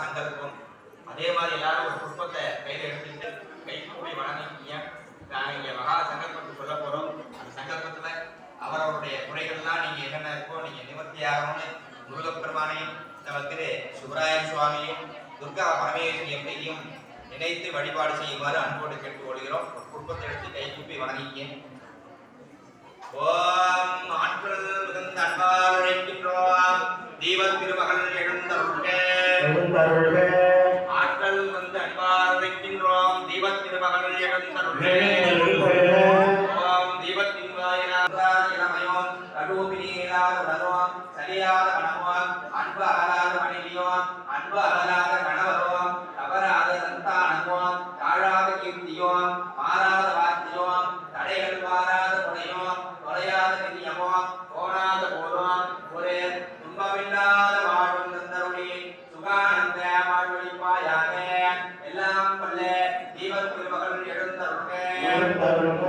சங்கல்பம் அதே மாதிரி எல்லாரும் ஒரு புஷ்பத்தை கையில் எடுத்துக்கிட்டு கை கூப்பி வணங்கிக்கிங்க. நாங்கள் இங்கே மகா சங்கல்பத்தை சொல்ல போகிறோம் அந்த சங்கல்பத்தில் அவரவருடைய குறைகள்லாம் நீங்கள் என்னென்ன இருக்கோ நீங்கள் நிவர்த்தி ஆகணும்னு முருகப்பெருமானையும் நம்ம திரு சுவாமியும் துர்கா பரமேஸ்வரி எம்மையும் நினைத்து வழிபாடு செய்யுமாறு அன்போடு கேட்டுக்கொள்கிறோம். ஒரு குடும்பத்தை எடுத்து கை கூப்பி வணங்கிக்கேன் ஓம் ஆற்றல் மிகுந்த அன்பால் அழைக்கின்றோம். தீபத் திருமகள் எழுந்தருள்க ஆற்றல் வந்து அன்பால் உழைக்கின்றோம் தீபத் திருமகள் எழுந்தருள்க எழுந்தருள்க ஓம் தீபத்தின் வாயிலாக இளமையோம் வாழ்வழிப்பாயாக